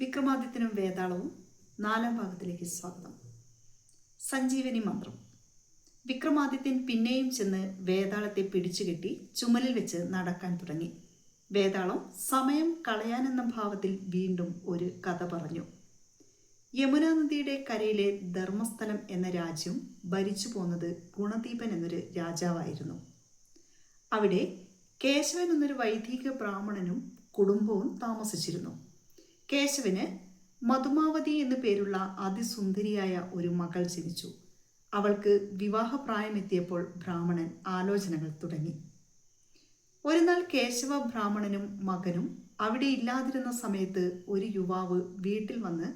വിക്രമാദിത്യനും വേതാളവും നാലാം ഭാഗത്തിലേക്ക് സ്വാഗതം. സഞ്ജീവനി മന്ത്രം. വിക്രമാദിത്യൻ പിന്നെയും ചെന്ന് വേതാളത്തെ പിടിച്ചുകെട്ടി ചുമലിൽ വെച്ച് നടക്കാൻ തുടങ്ങി. വേതാളം സമയം കളയാനെന്ന ഭാവത്തിൽ വീണ്ടും ഒരു കഥ പറഞ്ഞു. യമുനാ നദിയുടെ കരയിലെ ധർമ്മസ്ഥലം എന്ന രാജ്യം ഭരിച്ചു പോന്നത് ഗുണദീപൻ എന്നൊരു രാജാവായിരുന്നു. അവിടെ കേശവൻ എന്നൊരു വൈദിക ബ്രാഹ്മണനും കുടുംബവും താമസിച്ചിരുന്നു. കേശവന് മധുമാവതി എന്നു പേരുള്ള അതിസുന്ദരിയായ ഒരു മകൾ ജനിച്ചു. അവൾക്ക് വിവാഹപ്രായമെത്തിയപ്പോൾ ബ്രാഹ്മണൻ ആലോചനകൾ തുടങ്ങി. ഒരു നാൾ കേശവ ബ്രാഹ്മണനും മകനും അവിടെ ഇല്ലാതിരുന്ന സമയത്ത് ഒരു യുവാവ് വീട്ടിൽ വന്ന്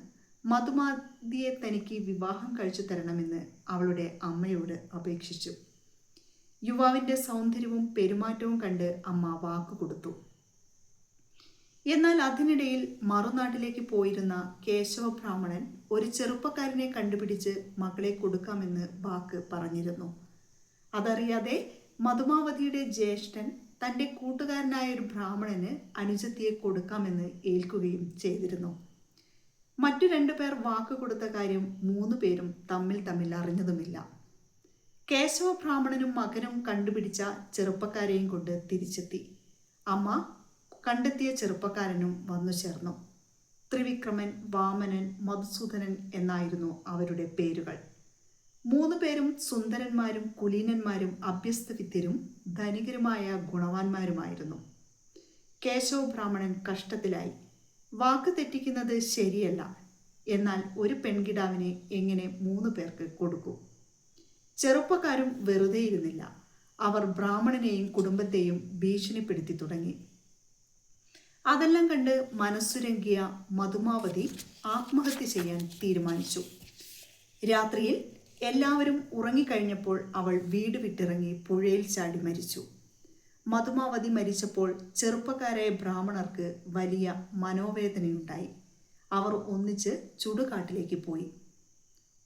മധുമാതിയെ തനിക്ക് വിവാഹം കഴിച്ചു തരണമെന്ന് അവളുടെ അമ്മയോട് അപേക്ഷിച്ചു. യുവാവിന്റെ സൗന്ദര്യവും പെരുമാറ്റവും കണ്ട് അമ്മ വാക്കു കൊടുത്തു എന്നാൽ അതിനിടയിൽ മറുനാട്ടിലേക്ക് പോയിരുന്ന കേശവ ബ്രാഹ്മണൻ ഒരു ചെറുപ്പക്കാരനെ കണ്ടുപിടിച്ച് മകളെ കൊടുക്കാമെന്ന് വാക്ക് പറഞ്ഞിരുന്നു. അതറിയാതെ മധുമാവതിയുടെ ജ്യേഷ്ഠൻ തന്റെ കൂട്ടുകാരനായ ഒരു ബ്രാഹ്മണന് അനുജത്തിയെ കൊടുക്കാമെന്ന് ഏൽക്കുകയും ചെയ്തിരുന്നു. മറ്റു രണ്ടു പേർ വാക്ക് കൊടുത്ത കാര്യം മൂന്നു പേരും തമ്മിൽ തമ്മിൽ അറിഞ്ഞതുമില്ല. കേശവ ബ്രാഹ്മണനും മകനും കണ്ടുപിടിച്ച ചെറുപ്പക്കാരെയും കൊണ്ട് തിരിച്ചെത്തി. അമ്മ കണ്ടെത്തിയ ചെറുപ്പക്കാരനും വന്നു ചേർന്നു. ത്രിവിക്രമൻ വാമനൻ മധുസൂദനൻ എന്നായിരുന്നു അവരുടെ പേരുകൾ. മൂന്നു പേരും സുന്ദരന്മാരും കുലീനന്മാരും അഭ്യസ്തവിദ്യരും ധനികരുമായ ഗുണവാന്മാരുമായിരുന്നു. കേശവ ബ്രാഹ്മണൻ കഷ്ടത്തിലായി. വാക്ക് തെറ്റിക്കുന്നത് ശരിയല്ല. എന്നാൽ ഒരു പെൺകിടാവിനെ എങ്ങനെ മൂന്ന് പേർക്ക് കൊടുക്കൂ? ചെറുപ്പക്കാരും വെറുതെയിരുന്നില്ല. അവർ ബ്രാഹ്മണനെയും കുടുംബത്തെയും ഭീഷണിപ്പെടുത്തി തുടങ്ങി. അതെല്ലാം കണ്ട് മനസ്സുരങ്കിയ മധുമാവതി ആത്മഹത്യ ചെയ്യാൻ തീരുമാനിച്ചു. രാത്രിയിൽ എല്ലാവരും ഉറങ്ങിക്കഴിഞ്ഞപ്പോൾ അവൾ വീട് വിട്ടിറങ്ങി പുഴയിൽ ചാടി മരിച്ചു. മധുമാവതി മരിച്ചപ്പോൾ ചെറുപ്പക്കാരായ ബ്രാഹ്മണർക്ക് വലിയ മനോവേദനയുണ്ടായി. അവർ ഒന്നിച്ച് ചുടുകാട്ടിലേക്ക് പോയി.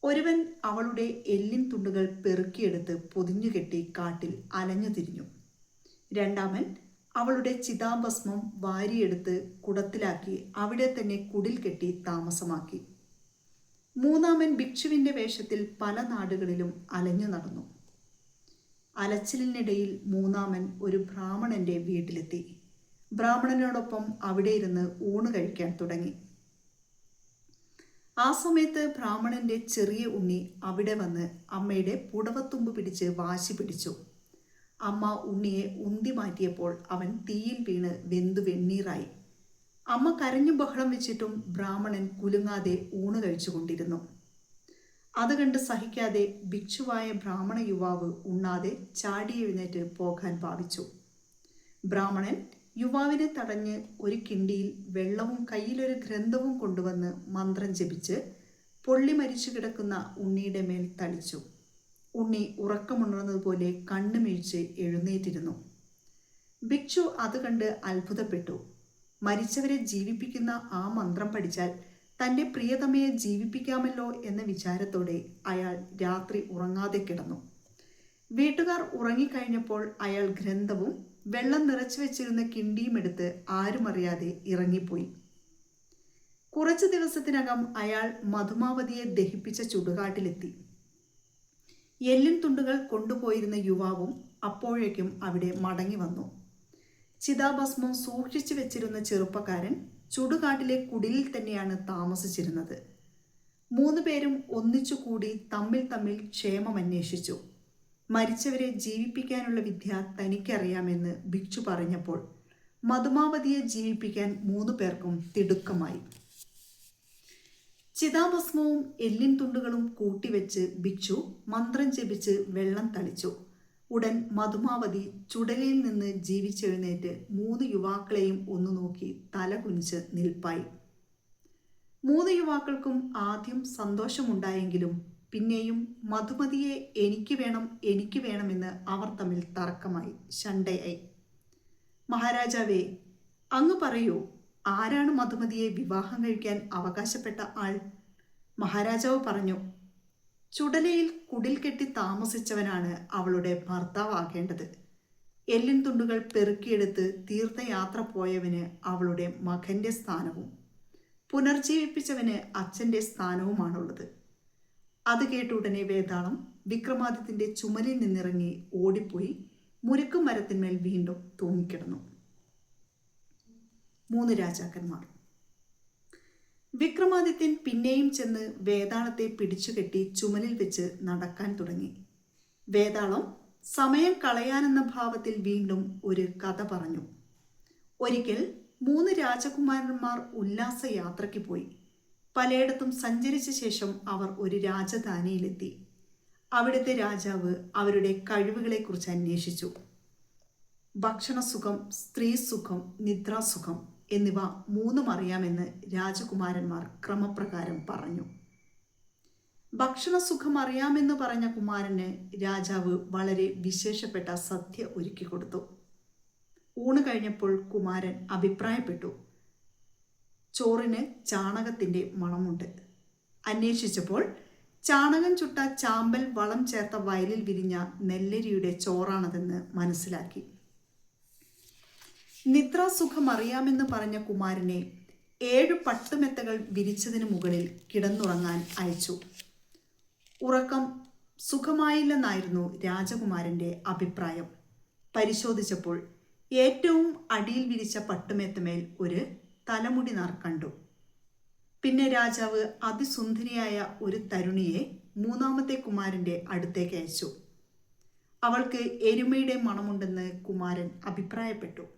ഒരുവൻ അവളുടെ എല്ലിൻ തുണ്ടുകൾ പെറുക്കിയെടുത്ത് പൊതിഞ്ഞുകെട്ടി കാട്ടിൽ അലഞ്ഞു തിരിഞ്ഞു. രണ്ടാമൻ അവളുടെ ചിതാഭസ്മം വാരിയെടുത്ത് കുടത്തിലാക്കി അവിടെ തന്നെ കുടിൽ കെട്ടി താമസമാക്കി. മൂന്നാമൻ ഭിക്ഷുവിന്റെ വേഷത്തിൽ പല നാടുകളിലും അലഞ്ഞു നടന്നു. അലച്ചിലിനിടയിൽ മൂന്നാമൻ ഒരു ബ്രാഹ്മണന്റെ വീട്ടിലെത്തി. ബ്രാഹ്മണനോടൊപ്പം അവിടെ ഇരുന്ന് ഊണ് കഴിക്കാൻ തുടങ്ങി. ആ സമയത്ത് ബ്രാഹ്മണന്റെ ചെറിയ ഉണ്ണി അവിടെ വന്ന് അമ്മയുടെ പുടവത്തുമ്പ് പിടിച്ച് വാശി പിടിച്ചു. അമ്മ ഉണ്ണിയെ ഉന്തി മാറ്റിയപ്പോൾ അവൻ തീയിൽ വീണ് വെന്തു വെണ്ണീറായി. അമ്മ കരഞ്ഞു ബഹളം വെച്ചിട്ടും ബ്രാഹ്മണൻ കുലുങ്ങാതെ ഊണ് കഴിച്ചുകൊണ്ടിരുന്നു. അത് കണ്ട് സഹിക്കാതെ ഭിക്ഷുവായ ബ്രാഹ്മണ യുവാവ് ഉണ്ണാതെ ചാടി എഴുന്നേറ്റ് പോകാൻ ഭാവിച്ചു. ബ്രാഹ്മണൻ യുവാവിനെ തടഞ്ഞ് ഒരു കിണ്ടിയിൽ വെള്ളവും കയ്യിലൊരു ഗ്രന്ഥവും കൊണ്ടുവന്ന് മന്ത്രം ജപിച്ച് പൊള്ളി മരിച്ചു കിടക്കുന്ന ഉണ്ണിയുടെ മേൽ തളിച്ചു. ഉണ്ണി ഉറക്കമുണർന്നതുപോലെ കണ്ണുമിഴിച്ച് എഴുന്നേറ്റിരുന്നു. ഭിക്ഷു അത് കണ്ട് അത്ഭുതപ്പെട്ടു. മരിച്ചവരെ ജീവിപ്പിക്കുന്ന ആ മന്ത്രം പഠിച്ചാൽ തന്റെ പ്രിയതമയെ ജീവിപ്പിക്കാമല്ലോ എന്ന വിചാരത്തോടെ അയാൾ രാത്രി ഉറങ്ങാതെ കിടന്നു. വീട്ടുകാർ ഉറങ്ങിക്കഴിഞ്ഞപ്പോൾ അയാൾ ഗ്രന്ഥവും വെള്ളം നിറച്ചു വെച്ചിരുന്ന കിണ്ടിയും എടുത്ത് ആരുമറിയാതെ ഇറങ്ങിപ്പോയി. കുറച്ചു ദിവസത്തിനകം അയാൾ മധുമാവതിയെ ദഹിപ്പിച്ച ചുടുകാട്ടിലെത്തി. എല്ലിൻ തുണ്ടുകൾ കൊണ്ടുപോയിരുന്ന യുവാവും അപ്പോഴേക്കും അവിടെ മടങ്ങി വന്നു. ചിതാഭസ്മം സൂക്ഷിച്ചു വെച്ചിരുന്ന ചെറുപ്പക്കാരൻ ചുടുകാട്ടിലെ കുടിലിൽ തന്നെയാണ് താമസിച്ചിരുന്നത്. മൂന്ന് പേരും ഒന്നിച്ചു കൂടി തമ്മിൽ തമ്മിൽ ക്ഷേമം അന്വേഷിച്ചു. മരിച്ചവരെ ജീവിപ്പിക്കാനുള്ള വിദ്യ തനിക്കറിയാമെന്ന് ഭിക്ഷു പറഞ്ഞപ്പോൾ മധുമാവതിയെ ജീവിപ്പിക്കാൻ മൂന്ന് പേർക്കും തിടുക്കമായി. ചിതാഭസ്മവും എല്ലിൻ തുണ്ടുകളും കൂട്ടിവെച്ച് ഭിക്ഷു മന്ത്രം ജപിച്ച് വെള്ളം തളിച്ചു. ഉടൻ മധുമാവതി ചുടലയിൽ നിന്ന് ജീവിച്ചെഴുന്നേറ്റ് മൂന്ന് യുവാക്കളെയും ഒന്നു നോക്കി തല കുനിച്ച് നിൽപ്പായി. മൂന്ന് യുവാക്കൾക്കും ആദ്യം സന്തോഷമുണ്ടായെങ്കിലും പിന്നെയും മധുമതിയെ എനിക്ക് വേണം എനിക്ക് വേണമെന്ന് അവർ തമ്മിൽ തർക്കമായി ശണ്ടയായി. മഹാരാജാവേ അങ്ങ് പറയൂ ആരാണ് മധുമതിയെ വിവാഹം കഴിക്കാൻ അവകാശപ്പെട്ട ആൾ? മഹാരാജാവ് പറഞ്ഞു ചുടലയിൽ കുടിൽ കെട്ടി താമസിച്ചവനാണ് അവളുടെ ഭർത്താവാകേണ്ടത്. എല്ലിൻ തുണ്ടുകൾ പെറുക്കിയെടുത്ത് തീർത്ഥയാത്ര പോയവന് അവളുടെ മകന്റെ സ്ഥാനവും പുനർജീവിപ്പിച്ചവന് അച്ഛന്റെ സ്ഥാനവുമാണുള്ളത്. അത് കേട്ട ഉടനെ വേതാളം വിക്രമാദിത്യന്റെ ചുമലിൽ നിന്നിറങ്ങി ഓടിപ്പോയി മുരുക്കും മരത്തിന്മേൽ വീണ്ടും തൂങ്ങിക്കിടന്നു. മൂന്ന് രാജാക്കന്മാർ. വിക്രമാദിത്യൻ പിന്നെയും ചെന്ന് വേതാളത്തെ പിടിച്ചുകെട്ടി ചുമലിൽ വെച്ച് നടക്കാൻ തുടങ്ങി. വേതാളം സമയം കളയാനെന്ന ഭാവത്തിൽ വീണ്ടും ഒരു കഥ പറഞ്ഞു. ഒരിക്കൽ മൂന്ന് രാജകുമാരന്മാർ ഉല്ലാസ യാത്രയ്ക്ക് പോയി. പലയിടത്തും സഞ്ചരിച്ച ശേഷം അവർ ഒരു രാജധാനിയിലെത്തി. അവിടുത്തെ രാജാവ് അവരുടെ കഴിവുകളെക്കുറിച്ച് അന്വേഷിച്ചു. ഭക്ഷണസുഖം സ്ത്രീസുഖം നിദ്രാസുഖം എന്നിവ മൂന്നും അറിയാമെന്ന് രാജകുമാരന്മാർ ക്രമപ്രകാരം പറഞ്ഞു. ഭക്ഷണസുഖം അറിയാമെന്ന് പറഞ്ഞ കുമാരന് രാജാവ് വളരെ വിശേഷപ്പെട്ട സദ്യ ഒരുക്കി കൊടുത്തു. ഊണ് കഴിഞ്ഞപ്പോൾ കുമാരൻ അഭിപ്രായപ്പെട്ടു. ചോറിന് ചാണകത്തിന്റെ മണമുണ്ട്. അന്വേഷിച്ചപ്പോൾ ചാണകം ചുട്ട ചാമ്പൽ വളം ചേർത്ത വയലിൽ വിരിഞ്ഞ നെല്ലരിയുടെ ചോറാണതെന്ന് മനസ്സിലാക്കി. നിദ്രാസുഖം അറിയാമെന്ന് പറഞ്ഞ കുമാരനെ ഏഴ് പട്ടുമെത്തകൾ വിരിച്ചതിന് മുകളിൽ കിടന്നുറങ്ങാൻ അയച്ചു. ഉറക്കം സുഖമായില്ലെന്നായിരുന്നു രാജകുമാരന്റെ അഭിപ്രായം. പരിശോധിച്ചപ്പോൾ ഏറ്റവും അടിയിൽ വിരിച്ച പട്ടുമെത്തമേൽ ഒരു തലമുടി നാർ കണ്ടു. പിന്നെ രാജാവ് അതിസുന്ദരിയായ ഒരു തരുണിയെ മൂന്നാമത്തെ കുമാരന്റെ അടുത്തേക്ക് അയച്ചു. അവൾക്ക് എരുമയുടെ മണമുണ്ടെന്ന് കുമാരൻ അഭിപ്രായപ്പെട്ടു.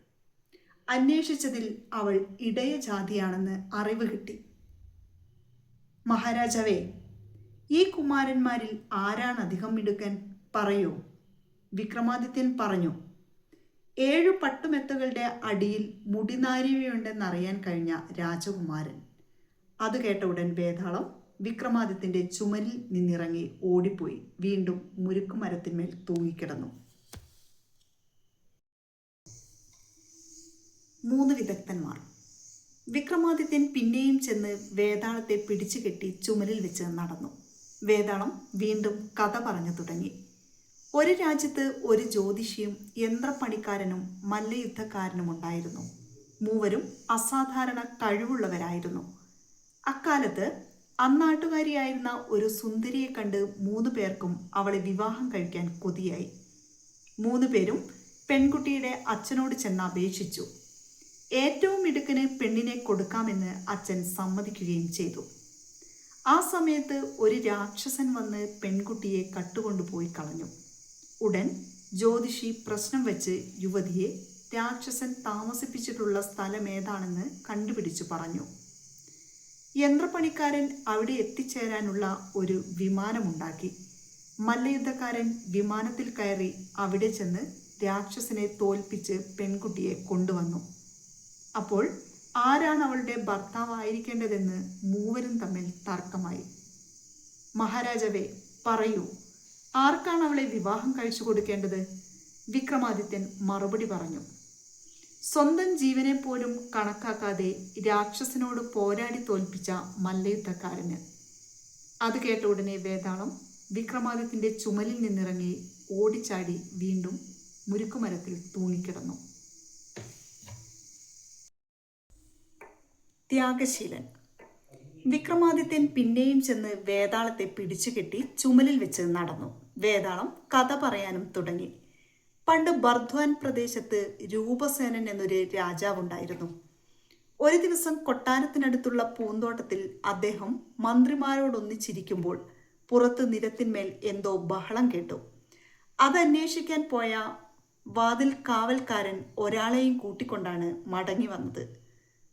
അന്വേഷിച്ചതിൽ അവൾ ഇടയ ജാതിയാണെന്ന് അറിവ് കിട്ടി. മഹാരാജാവേ ഈ കുമാരന്മാരിൽ ആരാണ് അധികം മിടുക്കൻ? പറയൂ. വിക്രമാദിത്യൻ പറഞ്ഞു ഏഴു പട്ടുമെത്തകളുടെ അടിയിൽ മുടിനാരിയുണ്ടെന്നറിയാൻ കഴിഞ്ഞ രാജകുമാരൻ. അത് കേട്ട ഉടൻ വേതാളം വിക്രമാദിത്യന്റെ ചുമലിൽ നിന്നിറങ്ങി ഓടിപ്പോയി. വീണ്ടും മുരുക്കുമരത്തിന്മേൽ തൂങ്ങിക്കിടന്നു. മൂന്ന് വിദഗ്ധന്മാർ. വിക്രമാദിത്യൻ പിന്നെയും ചെന്ന് വേതാളത്തെ പിടിച്ചു കെട്ടി ചുമലിൽ വെച്ച് നടന്നു. വേതാളം വീണ്ടും കഥ പറഞ്ഞു തുടങ്ങി. ഒരു രാജ്യത്ത് ഒരു ജ്യോതിഷിയും യന്ത്രപ്പണിക്കാരനും മല്ലയുദ്ധക്കാരനും ഉണ്ടായിരുന്നു. മൂവരും അസാധാരണ കഴിവുള്ളവരായിരുന്നു. അക്കാലത്ത് അന്നാട്ടുകാരിയായിരുന്ന ഒരു സുന്ദരിയെ കണ്ട് മൂന്ന് പേർക്കും അവളെ വിവാഹം കഴിക്കാൻ കൊതിയായി. മൂന്ന് പേരും പെൺകുട്ടിയുടെ അച്ഛനോട് ചെന്ന് അപേക്ഷിച്ചു. ഏറ്റവും മിടുക്കന് പെണ്ണിനെ കൊടുക്കാമെന്ന് അച്ഛൻ സമ്മതിക്കുകയും ചെയ്തു. ആ സമയത്ത് ഒരു രാക്ഷസൻ വന്ന് പെൺകുട്ടിയെ കട്ടുകൊണ്ടുപോയി കളഞ്ഞു. ഉടൻ ജ്യോതിഷി പ്രശ്നം വെച്ച് യുവതിയെ രാക്ഷസൻ താമസിപ്പിച്ചിട്ടുള്ള സ്ഥലം ഏതാണെന്ന് കണ്ടുപിടിച്ചു പറഞ്ഞു. യന്ത്രപ്പണിക്കാരൻ അവിടെ എത്തിച്ചേരാനുള്ള ഒരു വിമാനമുണ്ടാക്കി. മല്ലയുദ്ധക്കാരൻ വിമാനത്തിൽ കയറി അവിടെ ചെന്ന് രാക്ഷസനെ തോൽപ്പിച്ച് പെൺകുട്ടിയെ കൊണ്ടുവന്നു. അപ്പോൾ ആരാണ് അവളുടെ ഭർത്താവായിരിക്കേണ്ടതെന്ന് മൂവരും തമ്മിൽ തർക്കമായി. മഹാരാജാവേ പറയൂ ആർക്കാണ് അവളെ വിവാഹം കഴിച്ചു കൊടുക്കേണ്ടത്? വിക്രമാദിത്യൻ മറുപടി പറഞ്ഞു സ്വന്തം ജീവനെ പോലും കണക്കാക്കാതെ രാക്ഷസനോട് പോരാടി തോൽപ്പിച്ച മല്ലയുദ്ധക്കാരന്. അത് കേട്ട ഉടനെ വേതാളം വിക്രമാദിത്യന്റെ ചുമലിൽ നിന്നിറങ്ങി ഓടിച്ചാടി വീണ്ടും മുരുക്കുമരത്തിൽ തൂങ്ങിക്കിടന്നു. ത്യാഗശീലൻ. വിക്രമാദിത്യൻ പിന്നെയും ചെന്ന് വേതാളത്തെ പിടിച്ചുകെട്ടി ചുമലിൽ വെച്ച് നടന്നു. വേതാളം കഥ പറയാനും തുടങ്ങി. പണ്ട് ബർധ്വാൻ പ്രദേശത്ത് രൂപസേനൻ എന്നൊരു രാജാവുണ്ടായിരുന്നു. ഒരു ദിവസം കൊട്ടാരത്തിനടുത്തുള്ള പൂന്തോട്ടത്തിൽ അദ്ദേഹം മന്ത്രിമാരോടൊന്നിച്ചിരിക്കുമ്പോൾ പുറത്ത് നിരത്തിന്മേൽ എന്തോ ബഹളം കേട്ടു. അതന്വേഷിക്കാൻ പോയ വാതിൽ കാവൽക്കാരൻ ഒരാളെയും കൂട്ടിക്കൊണ്ടാണ് മടങ്ങി വന്നത്.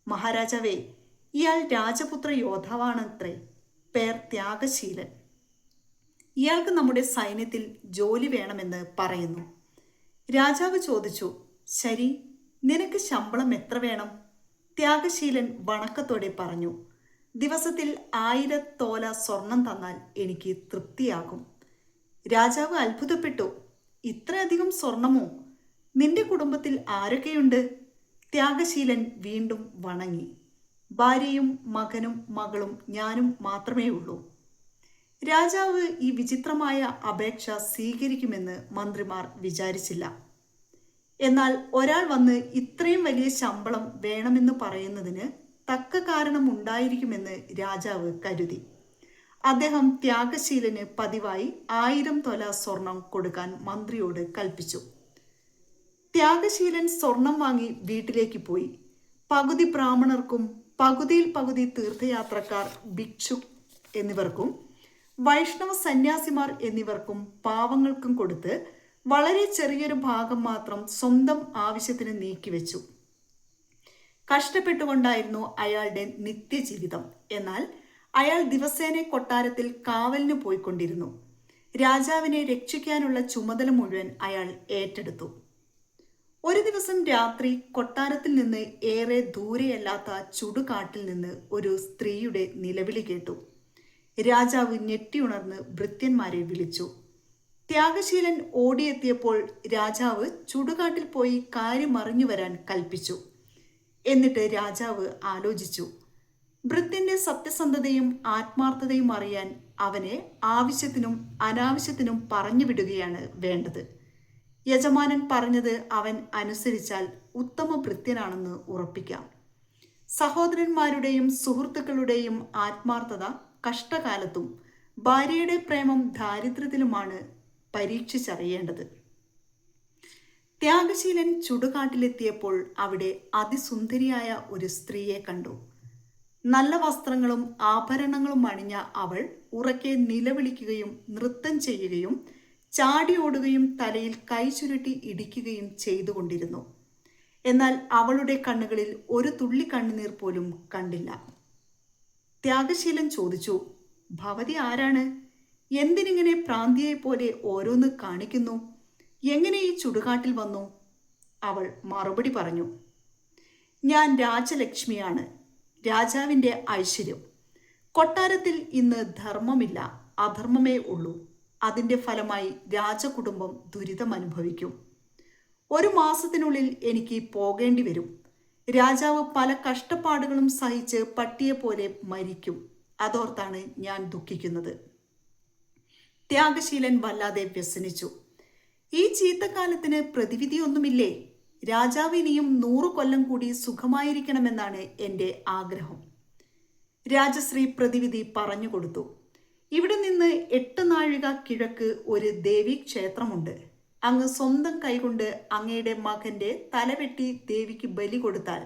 മഹാരാജാവേ ഇയാൾ രാജപുത്ര യോദ്ധാവാണത്രേ. പേർ ത്യാഗശീലൻ. ഇയാൾക്ക് നമ്മുടെ സൈന്യത്തിൽ ജോലി വേണമെന്ന് പറയുന്നു. രാജാവ് ചോദിച്ചു ശരി നിനക്ക് ശമ്പളം എത്ര വേണം? ത്യാഗശീലൻ വണക്കത്തോടെ പറഞ്ഞു ദിവസത്തിൽ ആയിരത്തോല സ്വർണം തന്നാൽ എനിക്ക് തൃപ്തിയാകും. രാജാവ് അത്ഭുതപ്പെട്ടു ഇത്രയധികം സ്വർണമോ? നിന്റെ കുടുംബത്തിൽ ആരൊക്കെയുണ്ട്? ത്യാഗശീലൻ വീണ്ടും വണങ്ങി. ഭാര്യയും മകനും മകളും ഞാനും മാത്രമേ ഉള്ളൂ രാജാവ് ഈ വിചിത്രമായ അപേക്ഷ സ്വീകരിക്കുമെന്ന് മന്ത്രിമാർ വിചാരിച്ചില്ല. എന്നാൽ ഒരാൾ വന്ന് ഇത്രയും വലിയ ശമ്പളം വേണമെന്ന് പറയുന്നതിന് തക്ക കാരണം ഉണ്ടായിരിക്കുമെന്ന് രാജാവ് കരുതി. അദ്ദേഹം ത്യാഗശീലന് പതിവായി ആയിരം തൊല സ്വർണം കൊടുക്കാൻ മന്ത്രിയോട് കൽപ്പിച്ചു. ത്യാഗശീലൻ സ്വർണം വാങ്ങി വീട്ടിലേക്ക് പോയി. പകുതി ബ്രാഹ്മണർക്കും പകുതിയിൽ പകുതി തീർത്ഥയാത്രക്കാർ ഭിക്ഷു എന്നിവർക്കും വൈഷ്ണവ സന്യാസിമാർ എന്നിവർക്കും പാവങ്ങൾക്കും കൊടുത്ത് വളരെ ചെറിയൊരു ഭാഗം മാത്രം സ്വന്തം ആവശ്യത്തിന് നീക്കിവെച്ചു കഷ്ടപ്പെട്ടുകൊണ്ടായിരുന്നു അയാളുടെ നിത്യജീവിതം. എന്നാൽ അയാൾ ദിവസേന കൊട്ടാരത്തിൽ കാവലിന് പോയിക്കൊണ്ടിരുന്നു. രാജാവിനെ രക്ഷിക്കാനുള്ള ചുമതല മുഴുവൻ അയാൾ ഏറ്റെടുത്തു. ഒരു ദിവസം രാത്രി കൊട്ടാരത്തിൽ നിന്ന് ഏറെ ദൂരെയല്ലാത്ത ചുടുകാട്ടിൽ നിന്ന് ഒരു സ്ത്രീയുടെ നിലവിളി കേട്ടു. രാജാവ് ഞെട്ടിയുണർന്ന് ഭൃത്യന്മാരെ വിളിച്ചു. ത്യാഗശീലൻ ഓടിയെത്തിയപ്പോൾ രാജാവ് ചുടുകാട്ടിൽ പോയി കാര്യം അറിഞ്ഞു വരാൻ കൽപ്പിച്ചു. എന്നിട്ട് രാജാവ് ആലോചിച്ചു. ഭൃത്യന്റെ സത്യസന്ധതയും ആത്മാർത്ഥതയും അറിയാൻ അവനെ ആവശ്യത്തിനും അനാവശ്യത്തിനും പറഞ്ഞു വിടുകയാണ് വേണ്ടത്. യജമാനൻ പറഞ്ഞത് അവൻ അനുസരിച്ചാൽ ഉത്തമ ഭൃത്യനാണെന്ന് ഉറപ്പിക്കാം. സഹോദരന്മാരുടെയും സുഹൃത്തുക്കളുടെയും ആത്മാർത്ഥത കഷ്ടകാലത്തും ഭാര്യയുടെ പ്രേമം ദാരിദ്ര്യത്തിലുമാണ് പരീക്ഷിച്ചറിയേണ്ടത്. ത്യാഗശീലൻ ചുടുകാട്ടിലെത്തിയപ്പോൾ അവിടെ അതിസുന്ദരിയായ ഒരു സ്ത്രീയെ കണ്ടു. നല്ല വസ്ത്രങ്ങളും ആഭരണങ്ങളും അണിഞ്ഞ അവൾ ഉറക്കെ നിലവിളിക്കുകയും നൃത്തം ചെയ്യുകയും ചാടിയോടുകയും തലയിൽ കൈ ചുരുട്ടി ഇടിക്കുകയും ചെയ്തുകൊണ്ടിരുന്നു. എന്നാൽ അവളുടെ കണ്ണുകളിൽ ഒരു തുള്ളി കണ്ണുനീർ പോലും കണ്ടില്ല. ത്യാഗശീലൻ ചോദിച്ചു ഭവതി ആരാണ്? എന്തിനിങ്ങനെ പ്രാന്തിയെ പോലെ ഓരോന്ന് കാണിക്കുന്നു? എങ്ങനെ ഈ ചുടുകാട്ടിൽ വന്നു? അവൾ മറുപടി പറഞ്ഞു ഞാൻ രാജലക്ഷ്മിയാണ് രാജാവിന്റെ ഐശ്വര്യം. കൊട്ടാരത്തിൽ ഇന്ന് ധർമ്മമില്ല അധർമ്മമേ ഉള്ളൂ. അതിന്റെ ഫലമായി രാജകുടുംബം ദുരിതം അനുഭവിക്കും ഒരു മാസത്തിനുള്ളിൽ എനിക്ക് പോകേണ്ടി വരും. രാജാവ് പല കഷ്ടപ്പാടുകളും സഹിച്ച് പട്ടിയെ പോലെ മരിക്കും. അതോർത്താണ് ഞാൻ ദുഃഖിക്കുന്നത്. ത്യാഗശീലൻ വല്ലാതെ വ്യസനിച്ചു. ഈ ചീത്തക്കാലത്തിന് പ്രതിവിധിയൊന്നുമില്ലേ? രാജാവ് ഇനിയും നൂറു കൊല്ലം കൂടി സുഖമായിരിക്കണമെന്നാണ് എന്റെ ആഗ്രഹം. രാജശ്രീ പ്രതിവിധി പറഞ്ഞു കൊടുത്തു. ഇവിടെ നിന്ന് എട്ട് നാഴിക കിഴക്ക് ഒരു ദേവി ക്ഷേത്രമുണ്ട്. അങ്ങ് സ്വന്തം കൈകൊണ്ട് അങ്ങയുടെ മകന്റെ തലവെട്ടി ദേവിക്ക് ബലി കൊടുത്താൽ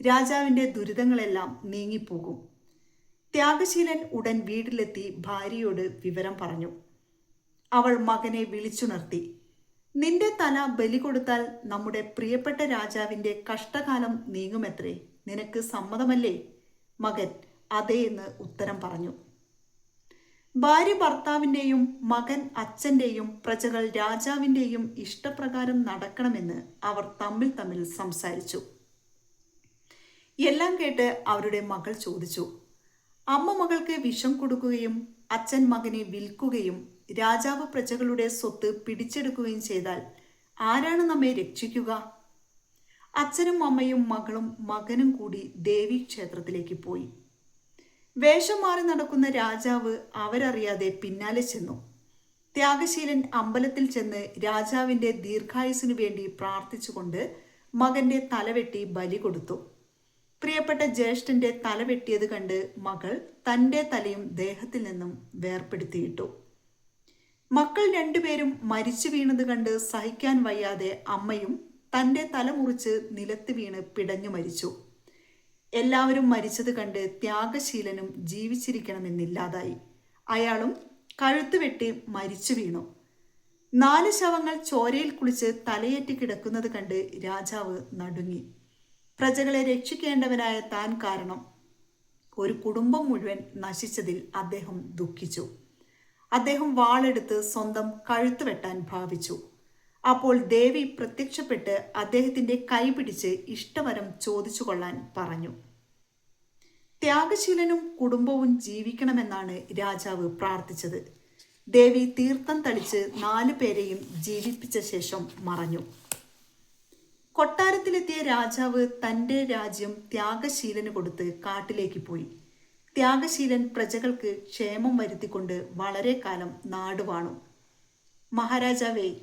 രാജാവിന്റെ ദുരിതങ്ങളെല്ലാം നീങ്ങിപ്പോകും. ത്യാഗശീലൻ ഉടൻ വീട്ടിലെത്തി ഭാര്യയോട് വിവരം പറഞ്ഞു. അവൾ മകനെ വിളിച്ചുണർത്തി. നിന്റെ തല ബലി കൊടുത്താൽ നമ്മുടെ പ്രിയപ്പെട്ട രാജാവിന്റെ കഷ്ടകാലം നീങ്ങുമത്രേ. നിനക്ക് സമ്മതമല്ലേ? മകൻ അതേ എന്ന് ഉത്തരം പറഞ്ഞു. ഭാര്യ ഭർത്താവിന്റെയും മകൻ അച്ഛന്റെയും പ്രജകൾ രാജാവിന്റെയും ഇഷ്ടപ്രകാരം നടക്കണമെന്ന് അവർ തമ്മിൽ തമ്മിൽ സംസാരിച്ചു. എല്ലാം കേട്ട് അവരുടെ മകൾ ചോദിച്ചു. അമ്മ മകൾക്ക് വിഷം കൊടുക്കുകയും അച്ഛൻ മകനെ വിൽക്കുകയും രാജാവ് പ്രജകളുടെ സ്വത്ത് പിടിച്ചെടുക്കുകയും ചെയ്താൽ ആരാണ് നമ്മെ രക്ഷിക്കുക? അച്ഛനും അമ്മയും മകളും മകനും കൂടി ദേവീ ക്ഷേത്രത്തിലേക്ക് പോയി. വേഷം മാറി നടക്കുന്ന രാജാവ് അവരറിയാതെ പിന്നാലെ ചെന്നു. ത്യാഗശീലൻ അമ്പലത്തിൽ ചെന്ന് രാജാവിന്റെ ദീർഘായുസിനു വേണ്ടി പ്രാർത്ഥിച്ചുകൊണ്ട് മകന്റെ തലവെട്ടി ബലി കൊടുത്തു. പ്രിയപ്പെട്ട ജ്യേഷ്ഠന്റെ തലവെട്ടിയത് കണ്ട് മകൾ തന്റെ തലയും ദേഹത്തിൽ നിന്നും വേർപ്പെടുത്തിയിട്ടു. മക്കൾ രണ്ടുപേരും മരിച്ചു വീണത് കണ്ട് സഹിക്കാൻ വയ്യാതെ അമ്മയും തന്റെ തല മുറിച്ച് നിലത്ത് വീണ് പിടഞ്ഞു മരിച്ചു. എല്ലാവരും മരിച്ചത് കണ്ട് ത്യാഗശീലനും ജീവിച്ചിരിക്കണമെന്നില്ലാതായി. അയാളും കഴുത്ത് വെട്ടി മരിച്ചു വീണു. നാല് ശവങ്ങൾ ചോരയിൽ കുളിച്ച് തലയേറ്റി കിടക്കുന്നത് കണ്ട് രാജാവ് നടുങ്ങി. പ്രജകളെ രക്ഷിക്കേണ്ടവനായ താൻ കാരണം ഒരു കുടുംബം മുഴുവൻ നശിച്ചതിൽ അദ്ദേഹം ദുഃഖിച്ചു. അദ്ദേഹം വാളെടുത്ത് സ്വന്തം കഴുത്ത് വെട്ടാൻ ഭാവിച്ചു. അപ്പോൾ ദേവി പ്രത്യക്ഷപ്പെട്ട് അദ്ദേഹത്തിന്റെ കൈ പിടിച്ച് ഇഷ്ടവരം ചോദിച്ചു കൊള്ളാൻ പറഞ്ഞു. ത്യാഗശീലനും കുടുംബവും ജീവിക്കണമെന്നാണ് രാജാവ് പ്രാർത്ഥിച്ചത്. ദേവി തീർത്ഥം തളിച്ച് നാലു പേരെയും ജീവിപ്പിച്ച ശേഷം മറഞ്ഞു. കൊട്ടാരത്തിലെത്തിയ രാജാവ് തന്റെ രാജ്യം ത്യാഗശീലന് കൊടുത്ത് കാട്ടിലേക്ക് പോയി. ത്യാഗശീലൻ പ്രജകൾക്ക് ക്ഷേമം വരുത്തിക്കൊണ്ട് വളരെ കാലം നാടുവാണു. മഹാരാജാവേ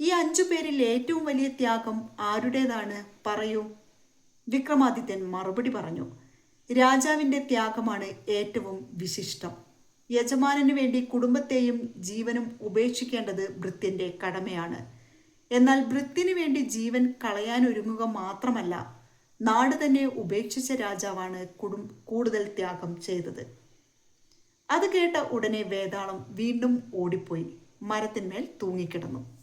ഈ അഞ്ചു പേരിൽ ഏറ്റവും വലിയ ത്യാഗം ആരുടേതാണ്? പറയൂ. വിക്രമാദിത്യൻ മറുപടി പറഞ്ഞു. രാജാവിന്റെ ത്യാഗമാണ് ഏറ്റവും വിശിഷ്ടം. യജമാനന് വേണ്ടി കുടുംബത്തെയും ജീവനും ഉപേക്ഷിക്കേണ്ടത് ഭൃത്യന്റെ കടമയാണ്. എന്നാൽ ഭൃത്തിന് വേണ്ടി ജീവൻ കളയാൻ ഒരുങ്ങുക മാത്രമല്ല നാട് തന്നെ ഉപേക്ഷിച്ച രാജാവാണ് കുടും കൂടുതൽ ത്യാഗം ചെയ്തത്. അത് കേട്ട ഉടനെ വേതാളം വീണ്ടും ഓടിപ്പോയി. മരത്തിന്മേൽ തൂങ്ങിക്കിടന്നു.